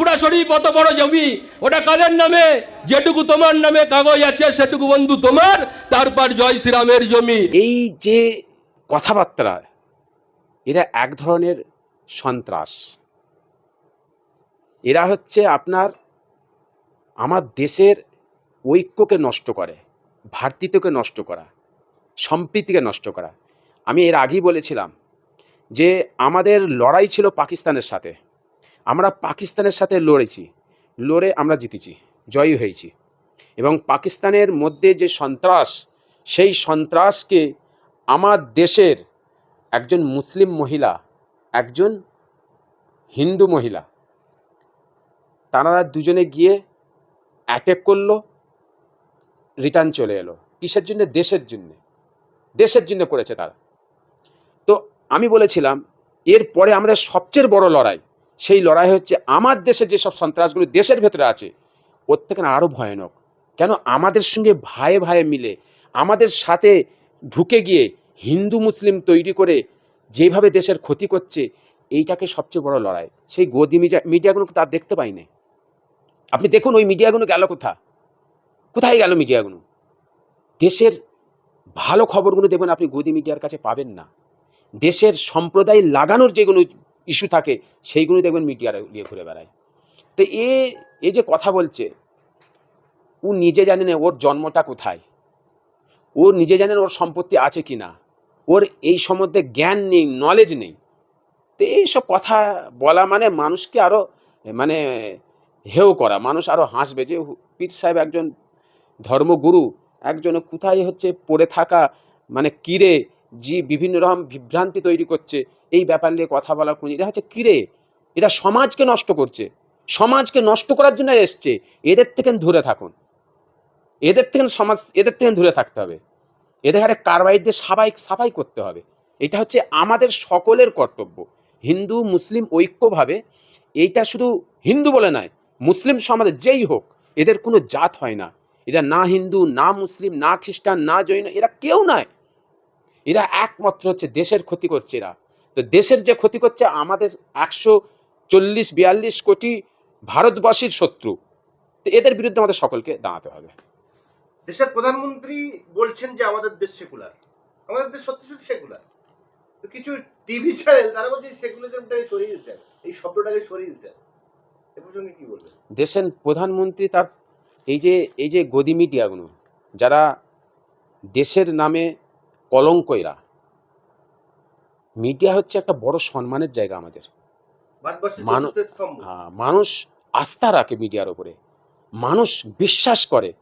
ফুরাসরি কত বড় জমি, ওটা কাদের নামে? যেটুকু তোমার নামে কাগজ আছে, সেটুকু বন্ধু তোমার, তারপর জয় শ্রীরামের জমি। এই যে কথাবার্তা, এরা এক ধরনের সন্ত্রাস। এরা হচ্ছে আপনার, আমার দেশের ঐক্যকে নষ্ট করে, ভাতৃত্বকে নষ্ট করা, সম্প্রীতিকে নষ্ট করা। আমি এর আগেই বলেছিলাম যে আমাদের লড়াই ছিল পাকিস্তানের সাথে। আমরা পাকিস্তানের সাথে লড়েছি, লড়ে আমরা জিতেছি, জয়ী হয়েছি। এবং পাকিস্তানের মধ্যে যে সন্ত্রাস, সেই সন্ত্রাসকে আমার দেশের একজন মুসলিম মহিলা, একজন হিন্দু মহিলা, তারা দুজনে গিয়ে অ্যাটেক করল রিটার্ন চলে এলো। কিসের জন্য? দেশের জন্য। দেশের জন্য করেছে তারা। তো আমি বলেছিলাম, এরপরে আমাদের সবচেয়ে বড় লড়াই সেই লড়াই হচ্ছে আমার দেশে যেসব সন্ত্রাসগুলো দেশের ভেতরে আছে, ওর থেকে আরও ভয়ানক। কেন? আমাদের সঙ্গে ভাইয়ে ভাইয়ে মিলে, আমাদের সাথে ঢুকে গিয়ে হিন্দু মুসলিম তৈরি করে যেভাবে দেশের ক্ষতি করছে, এইটাকে সবচেয়ে বড় লড়াই। সেই গদি মিডিয়া মিডিয়াগুলোকে তার দেখতে পাই না আপনি দেখুন ওই মিডিয়াগুলো গেল কোথা? কোথায় গেল মিডিয়াগুলো? দেশের ভালো খবরগুলো দেখবেন আপনি গদি মিডিয়ার কাছে পাবেন না। দেশের সম্প্রদায় লাগানোর যেগুলো ইস্যু থাকে সেইগুলো দেখবেন মিডিয়ার নিয়ে ঘুরে বেড়ায়। তো এ এ যে কথা বলছে, ও নিজে জানে না ওর জন্মটা কোথায়। ও নিজে জানেন ওর সম্পত্তি আছে কি না ওর এই সম্বন্ধে জ্ঞান নেই নলেজ নেই। তো এইসব কথা বলা মানে মানুষকে আরও মানে হেও করা। মানুষ আরও হাসবে যে পীর সাহেব একজন ধর্মগুরু, একজন কোথায় হচ্ছে পড়ে থাকা মানে কিরে যে বিভিন্ন রকম বিভ্রান্তি তৈরি করছে। এই ব্যাপার নিয়ে কথা বলার কোনো এটা হচ্ছে কিরে? এটা সমাজকে নষ্ট করছে। সমাজকে নষ্ট করার জন্য এসছে। এদের থেকে দূরে থাকুন। এদের থেকে সমাজ, এদের থেকে দূরে থাকতে হবে। এদের হারে কারবাইদের সাবাই সাফাই করতে হবে। এটা হচ্ছে আমাদের সকলের কর্তব্য। হিন্দু, মুসলিম ঐক্যভাবে এইটা শুধু হিন্দু বলে নয়, মুসলিম সমাজে যেই হোক, এদের কোনো জাত হয় না। এরা না হিন্দু, না মুসলিম, না খ্রিস্টান, না জৈন, এরা কেউ নয়। এরা একমাত্র হচ্ছে দেশের ক্ষতি করছে এরা। তো দেশের যে ক্ষতি করছে আমাদের একশো চল্লিশ বিয়াল্লিশ কোটি ভারতবাসীর শত্রু। তো এদের বিরুদ্ধে আমাদের সকলকে দাঁড়াতে হবে। দেশের প্রধানমন্ত্রী বলছেন যে আমাদের দেশ সেকুলার। আমাদের দেশ সত্যি সত্যি সেকুলার। তো কিছু টিভি চ্যানেল তারা বলছে সেকুলারিজমটাকে সরিয়ে দিতেন এই শব্দটাকে সরিয়ে দিতেন এ প্রসঙ্গে কি বলবেন? দেশের প্রধানমন্ত্রী তার এই যে এই যে গদি মিডিয়াগুলো যারা দেশের নামে কলঙ্কইরা। মিডিয়া হচ্ছে একটা বড় সম্মানের জায়গা আমাদের। আহ, মানুষ আস্থা রাখে মিডিয়ার ওপরে। মানুষ বিশ্বাস করে।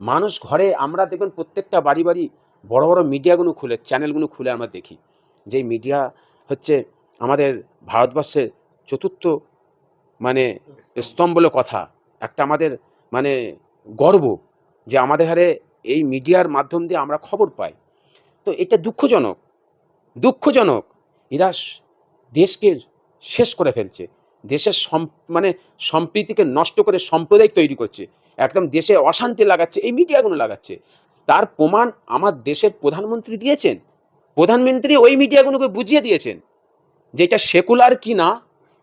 মানুষ ঘরে আমরা দেখবেন প্রত্যেকটা বাড়ি বাড়ি বড় বড় মিডিয়াগুলো খুলে চ্যানেলগুলো খুলে আমরা দেখি। যে মিডিয়া হচ্ছে আমাদের ভারতবর্ষের চতুর্থ মানে স্তম্ভ বলে কথা। একটা আমাদের মানে গর্ব যে আমাদের হারে এই মিডিয়ার মাধ্যম দিয়ে আমরা খবর পাই। তো এটা দুঃখজনক দুঃখজনক। এরা দেশকে শেষ করে ফেলছে। দেশের সম মানে সম্প্রীতিকে নষ্ট করে সম্প্রদায় তৈরি করছে। একদম দেশে অশান্তি লাগাচ্ছে, এই মিডিয়াগুলো লাগাচ্ছে। তার প্রমাণ আমার দেশের প্রধানমন্ত্রী দিয়েছেন। প্রধানমন্ত্রী ওই মিডিয়াগুলোকে বুঝিয়ে দিয়েছেন যে এটা সেকুলার কি না,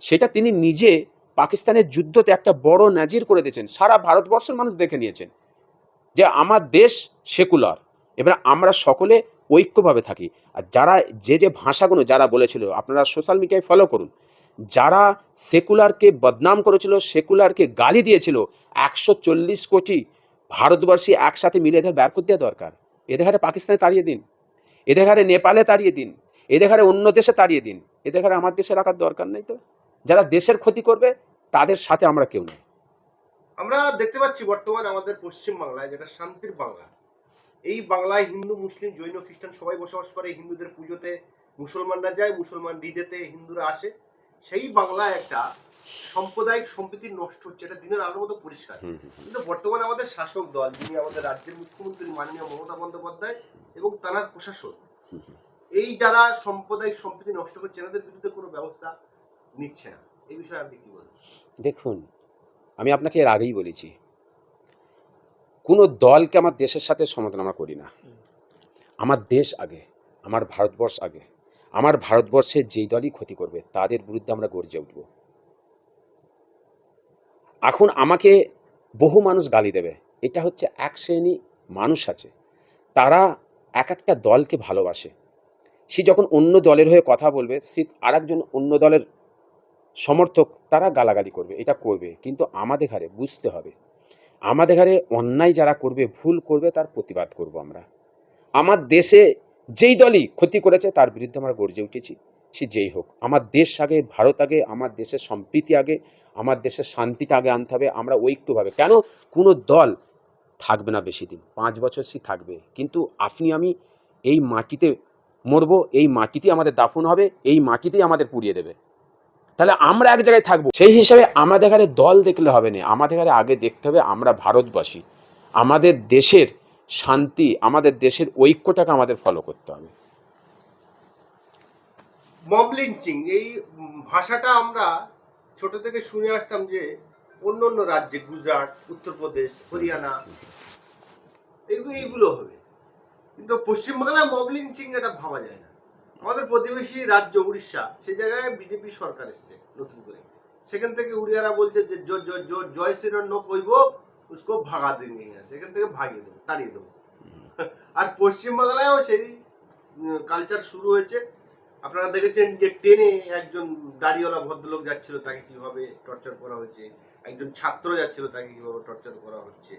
সেটা তিনি নিজে পাকিস্তানের যুদ্ধতে একটা বড় নাজির করে দিয়েছেন। সারা ভারতবর্ষের মানুষ দেখে নিয়েছেন যে আমার দেশ সেকুলার। এবার আমরা সকলে ঐক্যভাবে থাকি। আর যারা যে যে ভাষাগুলো যারা বলেছিল, আপনারা সোশ্যাল মিডিয়ায় ফলো করুন। যারা সেকুলারকে বদনাম করেছিল সেকুলারকে গালি দিয়েছিল, একশো চল্লিশ কোটি ভারতবর্ষী একসাথে মিলে এদের বের করে দেওয়া দরকার। এদের হারে পাকিস্তানে তাড়িয়ে দিন। এদের হারে নেপালে তাড়িয়ে দিন। এদের হারে অন্য দেশে তাড়িয়ে দিন। এদের হারে আমার দেশে রাখার দরকার নেই তো। যারা দেশের ক্ষতি করবে, তাদের সাথে আমরা কেউ নেই। আমরা দেখতে পাচ্ছি বর্তমান আমাদের পশ্চিম বাংলায় যেটা শান্তির বাংলা এই বাংলায় হিন্দু মুসলিম জৈন খ্রিস্টান সবাই বসবাস করে হিন্দুদের পুজোতে মুসলমানরা যায় মুসলমান ঈদেতে হিন্দুরা আসে সেই বাংলায় একটা সাম্প্রদায়িক সম্প্রীতি নষ্ট হচ্ছে এটা দিনের আলোর মতো পরিষ্কার। কিন্তু বর্তমানে আমাদের শাসক দল যিনি আমাদের রাজ্যের মুখ্যমন্ত্রী মাননীয় মমতা বন্দ্যোপাধ্যায় এবং তার প্রশাসন। এই যারা সাম্প্রদায়িক সম্প্রীতি নষ্ট করছে এনাদের বিরুদ্ধে কোনো ব্যবস্থা নিচ্ছে না এই বিষয়ে আপনি কি বলবেন দেখুন আমি আপনাকে এর আগেই বলেছি কোনো দলকে আমার দেশের সাথে সমাধান আমরা করি না। আমার দেশ আগে, আমার ভারতবর্ষ আগে, আমার ভারতবর্ষে যেই দলই ক্ষতি করবে, তাদের বিরুদ্ধে আমরা গর্জে উঠব। এখন আমাকে বহু মানুষ গালি দেবে, এটা হচ্ছে এক শ্রেণি মানুষ আছে, তারা এক একটা দলকে ভালোবাসে। সে যখন অন্য দলের হয়ে কথা বলবে, সে আর একজন অন্য দলের সমর্থক, তারা গালাগালি করবে, এটা করবে, কিন্তু আমাদের ঘরে বুঝতে হবে আমাদের ঘরে অন্যায় যারা করবে, ভুল করবে, তার প্রতিবাদ করব আমরা। আমার দেশে যেই দলই ক্ষতি করেছে, তার বিরুদ্ধে আমরা গর্জে উঠেছি। সে যেই হোক, আমার দেশ আগে, ভারত আগে, আমার দেশের সম্প্রীতি আগে, আমার দেশের শান্তিটা আগে আনতে হবে, আমরা ঐক্যভাবে। কেন? কোনো দল থাকবে না বেশি দিন, পাঁচ বছর সে থাকবে। কিন্তু আপনি, আমি এই মাটিতে মরবো, এই মাটিতেই আমাদের দাফন হবে, এই মাটিতেই আমাদের পুড়িয়ে দেবে। তাহলে আমরা এক জায়গায় থাকব। সেই হিসাবে আমাদের এখানে দল দেখলে হবে না। আমাদের এখানে আগে দেখতে হবে আমরা ভারতবাসী। আমাদের দেশের শান্তি, আমাদের দেশের ঐক্যটাকে আমাদের ফলো করতে হবে। মব লিঞ্চিং এই ভাষাটা আমরা ছোট থেকে শুনে আসতাম যে অন্য অন্য রাজ্যে, গুজরাট, উত্তরপ্রদেশ, হরিয়ানা এগুলো এইগুলো হবে। কিন্তু পশ্চিমবাংলায় মব লিঞ্চিং এটা ভাবা যায় না। আমাদের প্রতিবেশী রাজ্য উড়িষ্যা সে জায়গায় বিজেপি সরকার এসছে নতুন করে। সেখান থেকে উড়িয়ারা বলছে যে জয় শ্রীরাম কইব উসকো ভাগা দিন সেখান থেকে ভাগিয়ে দেবো তাড়িয়ে দেবো। আর পশ্চিমবাংলায়ও সেই কালচার শুরু হয়েছে। আপনারা দেখেছেন যে ট্রেনে একজন দাড়িওয়ালা ভদ্রলোক যাচ্ছিল তাকে কীভাবে টর্চার করা হয়েছে। একজন ছাত্র যাচ্ছিল তাকে কীভাবে টর্চার করা হচ্ছে।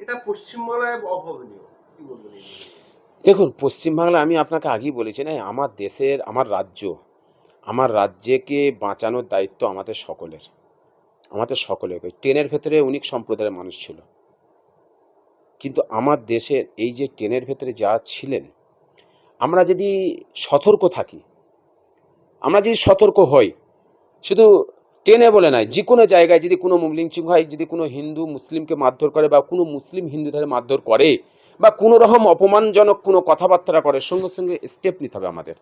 এটা পশ্চিমবাংলায় অভাবনীয় কি বলবেন নিয়ে? দেখুন পশ্চিমবাংলা আমি আপনাকে আগেই বলেছি না, আমার দেশের, আমার রাজ্য, আমার রাজ্যকে বাঁচানোর দায়িত্ব আমাদের সকলের। আমাদের সকলের ট্রেনের ভেতরে অনেক সম্প্রদায়ের মানুষ ছিল। কিন্তু আমার দেশের এই যে ট্রেনের ভেতরে যারা ছিলেন, আমরা যদি সতর্ক থাকি, আমরা যদি সতর্ক হই, শুধু ট্রেনে বলে নয় যে কোনো জায়গায় যদি কোনো মুমলিংচিং হয় যদি কোনো হিন্দু, মুসলিমকে মারধর করে বা কোনো মুসলিম হিন্দুদের মারধর করে বা কোনো রকম অপমানজনক কোনো কথাবার্তা করে, সঙ্গে সঙ্গে স্টেপ নিতে হবে আমাদের।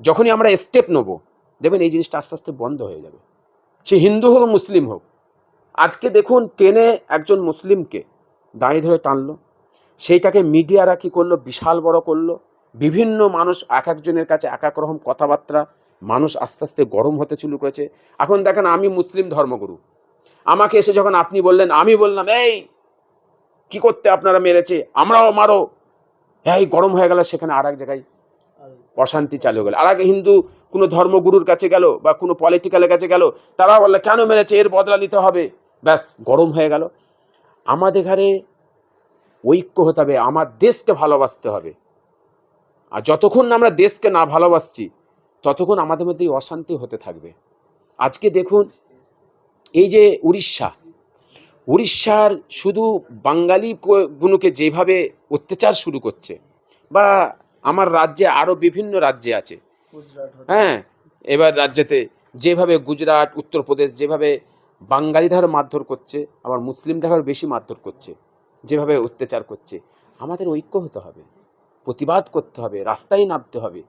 যখনই আমরা স্টেপ নেব, দেখবেন এই জিনিসটা আস্তে আস্তে বন্ধ হয়ে যাবে। সে হিন্দু হোক, মুসলিম হোক, আজকে দেখুন টেনে একজন মুসলিমকে দাঁড়িয়ে ধরে টানলো। সেইটাকে মিডিয়ারা কী করল? বিশাল বড় করল। বিভিন্ন মানুষ এক একজনের কাছে এক এক রকম কথাবার্তা, মানুষ আস্তে আস্তে গরম হতে শুরু করেছে। এখন দেখেন আমি মুসলিম ধর্মগুরু। আমাকে এসে যখন আপনি বললেন, আমি বললাম, এই কি করতে আপনারা মেরেছে? আমরাও মারো। এই গরম হয়ে গেল, সেখানে আর এক জায়গায় অশান্তি চালু হয়ে গেল। আর আগে হিন্দু কোনো ধর্মগুরুর কাছে গেল বা কোনো পলিটিক্যালের কাছে গেল তারা বললে, কেন মেরেছে? এর বদলা নিতে হবে। ব্যাস, গরম হয়ে গেল। আমাদের ঘরে ঐক্য হতে হবে, আমার দেশকে ভালোবাসতে হবে। আর যতক্ষণ আমরা দেশকে না ভালোবাসছি, ততক্ষণ আমাদের মধ্যে অশান্তি হতে থাকবে। আজকে দেখুন, এই যে উড়িষ্যা উড়িষ্যার শুধু বাঙালি গুলোকে যেভাবে অত্যাচার শুরু করছে বা আমার রাজ্যে আরও বিভিন্ন রাজ্যে আছে। হ্যাঁ এবার রাজ্যেতে যেভাবে গুজরাট উত্তরপ্রদেশ যেভাবে বাঙালি ধারে মারধর করছে আবার মুসলিম ধারে বেশি মারধর করছে যেভাবে অত্যাচার করছে আমাদের ঐক্য হতে হবে প্রতিবাদ করতে হবে রাস্তায় নামতে হবে।